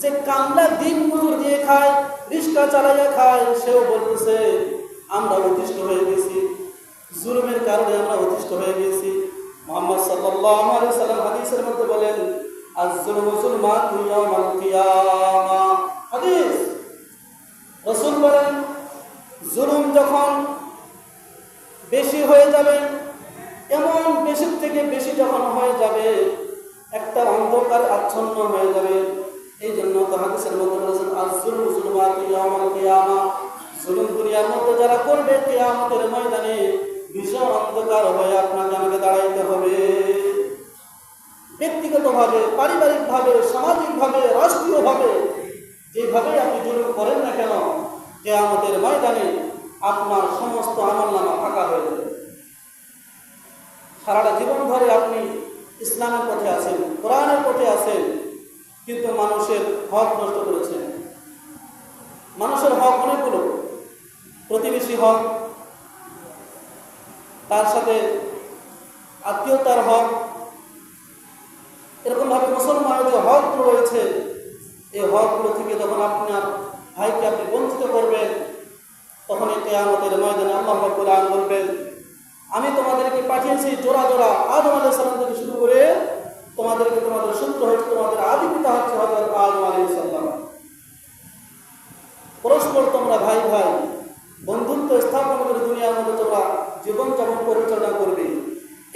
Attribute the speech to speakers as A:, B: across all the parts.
A: যে কামলা দিন মজুর দিয়ে খায় রিক্সা চালাইয়া খায়, সেও বলতেছে, আমরা অতিষ্ঠ হয়ে গেছি। জুলুমের কারণে আমরা অতিষ্ঠ হয়ে গেছি। মোহাম্মদ সাল্লাল্লাহু আলাইহি সাল্লাম হাদিসের মধ্যে বলেন আজ জুলুমু কিয়ামা। হাদিস, রাসূল বলেন, জুলুম যখন বেশি হয়ে যাবে, এমন বেশির থেকে বেশি যখন হয়ে যাবে, একটা অন্ধকার আচ্ছন্ন হয়ে যাবে। এই জন্য হাদিসের মধ্যে বলেছেন আজুল জুলুমাত ইয়াউমাল কিয়ামা। জুলুম দুনিয়ার মধ্যে যারা করবে, কিয়ামতের ময়দানে ভীষণ অন্ধকার হয়ে আপনাকে আমাকে দাঁড়াইতে হবে। ব্যক্তিগতভাবে, পারিবারিকভাবে, সামাজিকভাবে, রাষ্ট্রীয়ভাবে, যেভাবে আপনি জুলুম করেন না কেন, কেয়ামতের ময়দানে আপনার সমস্ত আমল নামা ফাঁকা হয়ে যাবে। সারাটা জীবন ধরে আপনি ইসলামের পথে আছেন, কোরআনের পথে আছেন কিন্তু মানুষের হক নষ্ট করেছেন মানুষের হক অনেকগুলো। প্রতিবেশী হক, তার সাথে আত্মীয়তার হক, এরকমভাবে মুসলমানের যে হকগুলো রয়েছে, এই হকগুলো থেকে যখন আপনার ভাইকে আপনি বঞ্চিত করবেন, তখন এই আমাদের ময়দানে আল্লাহ বলবেন, আমি তোমাদেরকে পাঠিয়েছি জোড়া জোড়া আদম আলাইহিস সালাম থেকে শুরু করে তোমাদেরকে তোমাদের সূত্র হচ্ছে তোমাদের আদি পিতা হচ্ছে হযরত আদম আলাইহিস সালাম। পরস্পর তোমরা ভাই ভাই, বন্ধুত্ব স্থাপন করে দুনিয়ার মধ্যে তোমরা জীবন যাপন পরিচালনা করবে।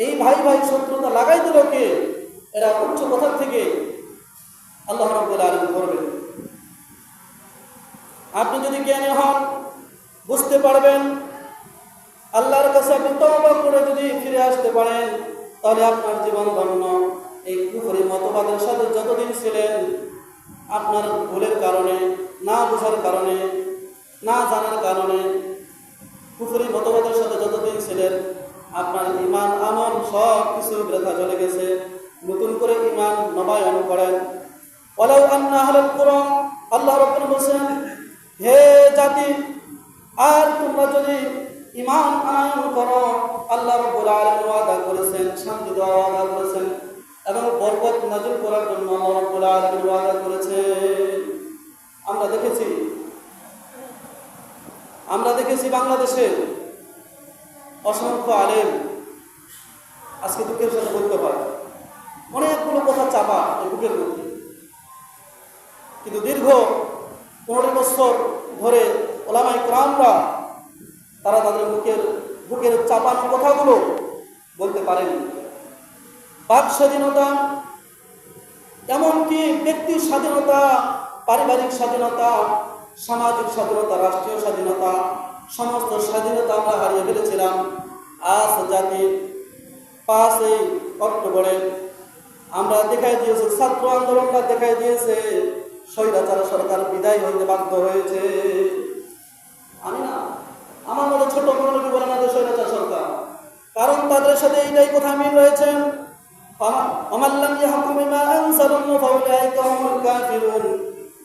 A: এই ভাই ভাই শত্রুতা লাগাই দিল কে? এরা উচ্চ কথা থেকে আল্লাহ রব্বুল আলামিন করবেন আপনি যদি জ্ঞানী হন, বুঝতে পারবেন, আল্লাহর কাছে আপনি তওবা করে যদি ফিরে আসতে পারেন, তাহলে আপনার জীবন ধন্য। এই সাথে যতদিন ছিলেন, আপনার ভুলের কারণে, না বোঝার কারণে, না জানার কারণে কুফরি মতবাদের সাথে যতদিন ছিলেন, আপনার ইমান, আমল, সব কিছু বৃথা চলে গেছে। নতুন করে ইমান নবায়ন করেন। ওলাউ আন্না আহলাল কুরআন আল্লাহ রাব্বুল বলেন হে জাতি, আর তোমরা যদি ইমান আনয়ন করো, আল্লাহ রাব্বুল আলামিন ওয়াদা করেছেন, শান্তি দেওয়ার ওয়াদা করেছেন। এবং বরকত নাযিল করার জন্য আল্লাহ ওয়াদা করেছে। আমরা দেখেছি। আমরা দেখেছি বাংলাদেশে অসংখ্য আলেম আজকে দুঃখের সাথে বলতে পারে। অনেকগুলো কথা চাপা এই বুকের মধ্যে। কিন্তু দীর্ঘ পনেরো বছর ধরে ওলামাই ক্রামরা তারা তাদের মুখের বুকের চাপানো কথাগুলো বলতে পারেনি। বাক স্বাধীনতা, এমনকি ব্যক্তির স্বাধীনতা, পারিবারিক স্বাধীনতা, সামাজিক স্বাধীনতা, রাষ্ট্রীয় স্বাধীনতা, সমস্ত স্বাধীনতা আমরা হারিয়ে ফেলেছিলাম। আজ জাতি পাঁচই অক্টোবরে আমরা দেখাই দিয়েছি, ছাত্র আন্দোলনটা দেখাই দিয়েছে, স্বৈরাচার সরকার বিদায় হইতে বাধ্য হয়েছে। আমি না, আমার মতো ছোট লোক বলে না যে স্বৈরাচার সরকার। কারণ তাদের সাথে এইটাই কথা মিল রয়েছে। ومن لم يحكم بما أنزل الله فأولئك هم الكافرون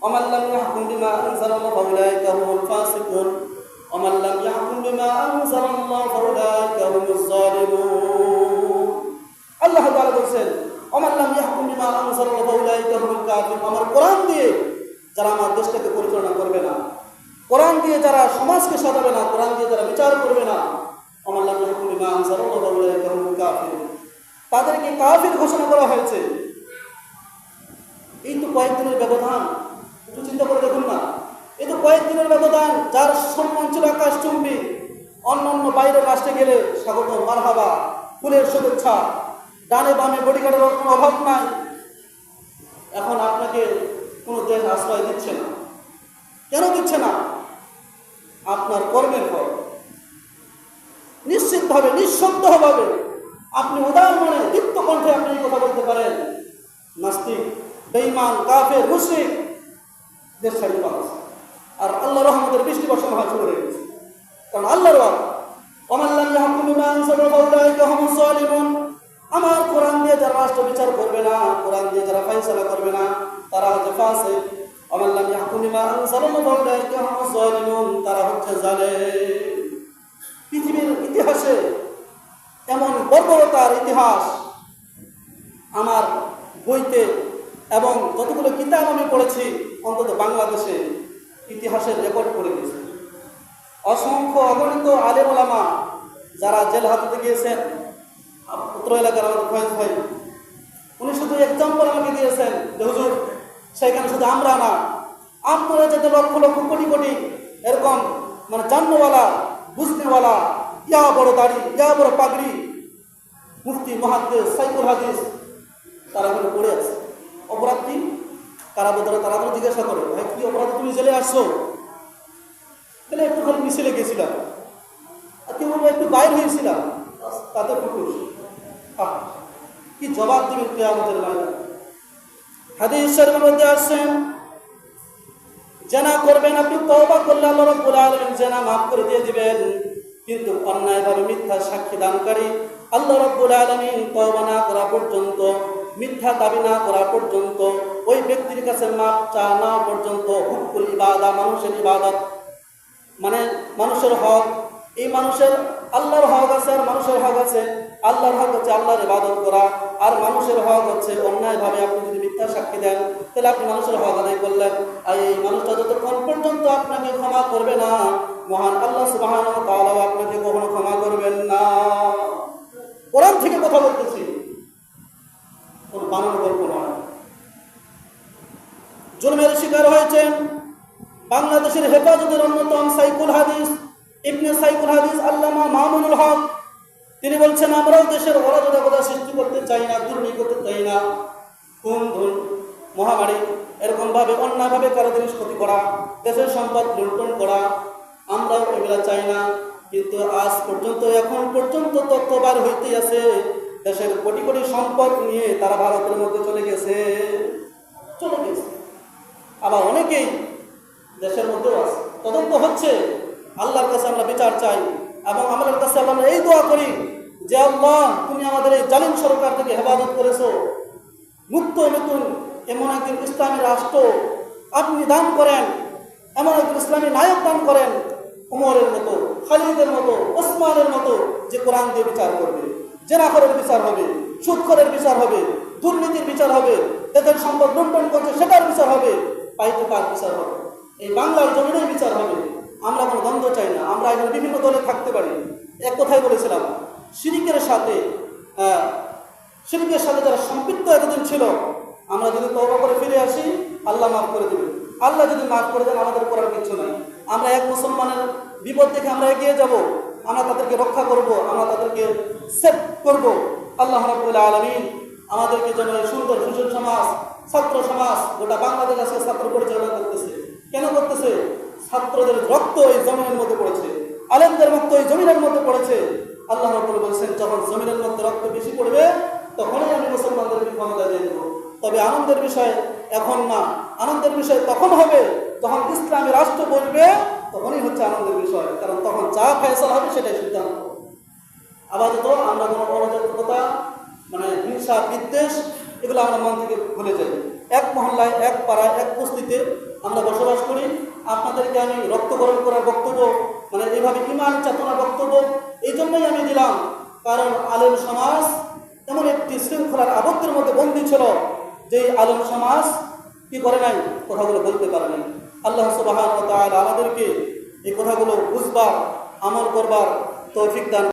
A: ومن لم يحكم بما أنزل الله فأولئك هم الفاسقون ومن لم يحكم بما أنزل الله فأولئك هم الظالمون আল্লাহ তাআলা বলছেন ওমান লাম ইয়াহকুম বিমা আনজালাল্লাহু ফাউলাইকা হুমুল কাফিরুন আমার কোরআন দিয়ে যারা আমার দেশটাকে পরিচালনা করবে না কোরআন দিয়ে যারা সমাজকে সাজাবে না কোরআন দিয়ে যারা বিচার করবে না ওমান লাম ইয়াহকুম বিমা আনজালাল্লাহু ফাউলাইকা হুমুল কাফিরুন তাদেরকে কাফির ঘোষণা করা হয়েছে। এই তো কয়েকদিনের ব্যবধান, একটু চিন্তা করে দেখুন না। এই তো কয়েকদিনের ব্যবধান, যার সম্মান ছিল আকাশ চুম্বি অন্য অন্য বাইরের রাষ্ট্রে গেলে স্বাগত, মারহাবা, ফুলের শুভেচ্ছা, ডানে বামে বডিগার্ডের কোনো অভাব নাই। এখন আপনাকে কোনো দেশ আশ্রয় দিচ্ছে না। কেন দিচ্ছে না? আপনার কর্মের ফল। নিশ্চিতভাবে নিঃশব্দভাবে আপনি উদার মনে দীপ্ত কণ্ঠে আপনি এই কথা বলতে পারেন, নাস্তিক, বেঈমান, কাফের, মুশরিক দেশ ছাড়িয়ে পাচ্ছে আর আল্লাহ রহমতের বৃষ্টি বর্ষণ হওয়া হয়ে গেছে। কারণ আল্লাহর হুমুজ আমার কোরআন দিয়ে যারা রাষ্ট্র বিচার করবে না, কোরআন দিয়ে যারা ফয়সালা করবে না, তারা হচ্ছে ফাসিক। ওমান লাম ইয়াহকুম বিমা আনজালা ফাউলাইকা হুমুজ জালিমুন তারা হচ্ছে জালেম। পৃথিবীর ইতিহাসে এমন বর্বরতার ইতিহাস আমার বইতে এবং যতগুলো কিতাব আমি পড়েছি, অন্তত বাংলাদেশে ইতিহাসের রেকর্ড করে দিয়েছে। অসংখ্য অগণিত আলেম যারা জেল হাতে গিয়েছেন, উত্তর এলাকার আমাদের ফয়েজ ভাই, উনি শুধু এক্সাম্পল আমাকে দিয়েছেন যে, হুজুর, সেখানে শুধু আমরা না, আপনারা যাতে লক্ষ লক্ষ কোটি কোটি এরকম মানে জান্নওয়ালা বুঝনেওয়ালা ইয়া বড় দাড়ি ইয়া বড় পাগড়ি। মুফতি মহাদ্দেশ সাইকুল হাদিস তারা ওখানে পড়ে আছে। অপরাধ কি? কারা বোধরা তারা তো জিজ্ঞাসা করে ভাই কি অপরাধ? তুমি জেলে আসছো? তাহলে একটু খালি মিছিলে গেছিলাম। আর কেউ বলব একটু বাইর হয়েছিলাম। তাতে আহ, কি জবাব দিবেন কেয়ামতের ময়দানে? হাদিস শরীফের মধ্যে আসছেন জেনা করবেন আপনি তওবা করলে আল্লাহ রাব্বুল আলামিন জেনা মাফ করে দিয়ে দিবেন। কিন্তু অন্যায় অন্যায়ভাবে মিথ্যা সাক্ষী দানকারী আল্লাহ রাব্বুল আলামিন তওবা না করা পর্যন্ত, মিথ্যা দাবি না করা পর্যন্ত, ওই ব্যক্তির কাছে মাপ চা না পর্যন্ত হুকুল ইবাদা, মানুষের ইবাদত মানে মানুষের হক, এই মানুষের আল্লাহর হক আছে আর মানুষের হক আছে। আল্লাহর হক হচ্ছে আল্লাহর ইবাদত করা, আর মানুষের হক হচ্ছে অন্যায়ভাবে আপনি যদি মিথ্যা সাক্ষী দেন, তাহলে আপনি মানুষের হক আদায় করলেন। আর এই মানুষটা যতক্ষণ পর্যন্ত আপনাকে ক্ষমা করবে না মহান আল্লাহ সুবাহান আপনাকে কখনো ক্ষমা করবেন না। কোরআন থেকে কথা বলতেছি। কোন বানানো গল্প নয়। জুলমের শিকার হয়েছেন বাংলাদেশের হেফাজতের অন্যতম সাইকুল হাদিস, ইবনে সাইকুল হাদিস আল্লামা মামুনুল হক। তিনি বলছেন, আমরাও দেশের অরাজকতা সৃষ্টি করতে চাই না, দুর্নীতি করতে চাই না। খুন, ধুন, মহামারী, এরকমভাবে, অন্যায়ভাবে কারও জিনিস ক্ষতি করা, দেশের সম্পদ লুণ্ঠন করা আমরাও এগুলা চাই না। কিন্তু আজ পর্যন্ত, এখন পর্যন্ত তথ্য বার হইতেই আছে। দেশের কোটি কোটি সম্পদ নিয়ে তারা ভারতের মধ্যে চলে গেছে। চলে গেছে। আবার অনেকেই দেশের মধ্যেও আছে। তদন্ত হচ্ছে। আল্লাহর কাছে আমরা বিচার চাই এবং আমাদের কাছে আমরা এই দোয়া করি যে আল্লাহ, তুমি আমাদের এই জালিম সরকার থেকে হেফাজত করেছ। মুক্ত নতুন এমন একদিন ইসলামী রাষ্ট্র আপনি দান করেন, এমন একজন ইসলামী নায়ক দান করেন। উমরের মতো খালিদের মতো ওসমানের মতো যে কোরআন দিয়ে বিচার করবে জেনাখরের বিচার হবে সুদখরের বিচার হবে দুর্নীতির বিচার হবে এদের সম্পদ লুণ্ঠন করছে সেটার বিচার হবে পাইতে কার বিচার হবে। এই বাংলার জমিনেই বিচার হবে। আমরা কোনো দ্বন্দ্ব চাই না আমরা এখানে বিভিন্ন দলে থাকতে পারি। এক কথাই বলেছিলাম সিরিকের সাথে আহ, শিরকের সাথে যারা সম্পৃক্ত এতদিন ছিল আমরা যদি তওবা করে ফিরে আসি আল্লাহ মাফ করে দেবেন। আল্লাহ যদি মাফ করে দেন, আমাদের করার কিছু নাই। আমরা এক মুসলমানের বিপদ দেখে আমরা এগিয়ে যাব, আমরা তাদেরকে রক্ষা করব, আমরা তাদেরকে সেভ করব। আল্লাহ রাবুল আলমিন আমাদেরকে যেন সুন্দর সুশীল সমাজ, ছাত্র সমাজ, গোটা বাংলাদেশ আজকে ছাত্র পরিচালনা করতেছে। কেন করতেছে? ছাত্রদের রক্ত এই জমিনের মধ্যে পড়েছে, আলেমদের রক্ত এই জমিনের মধ্যে পড়েছে। আল্লাহ রব্বুল বলছেন, যখন জমিনের মধ্যে রক্ত বেশি পড়বে, তখনই আমি মুসলমানদেরকে ক্ষমতা দিয়ে দেবো তবে আনন্দের বিষয় এখন না। আনন্দের বিষয় তখন হবে, যখন ইসলামী রাষ্ট্র বলবে, তখনই হচ্ছে আনন্দের বিষয়। কারণ তখন যা ফয়সাল হবে সেটাই সিদ্ধান্ত। আপাতত আমরা কোনো অরাজকতা মানে হিংসা, বিদ্বেষ, এগুলো আমরা মন থেকে ভুলে যাই। এক মহল্লায়, এক পাড়ায়, এক বস্তিতে আমরা বসবাস করি। আপনাদেরকে আমি রক্তকরণ করার বক্তব্য মানে এইভাবে ইমান চেতনার বক্তব্য, এই জন্যই আমি দিলাম। কারণ আলেম সমাজ এমন একটি শৃঙ্খলার আবদ্ধের মধ্যে বন্দী ছিল যে আলেম সমাজ কি করে নাই? কথাগুলো বলতে পারে নাই। আল্লাহ সুবাহ আমাদেরকে এই কথাগুলো বুঝবার, আমল করবার তৌফিক দান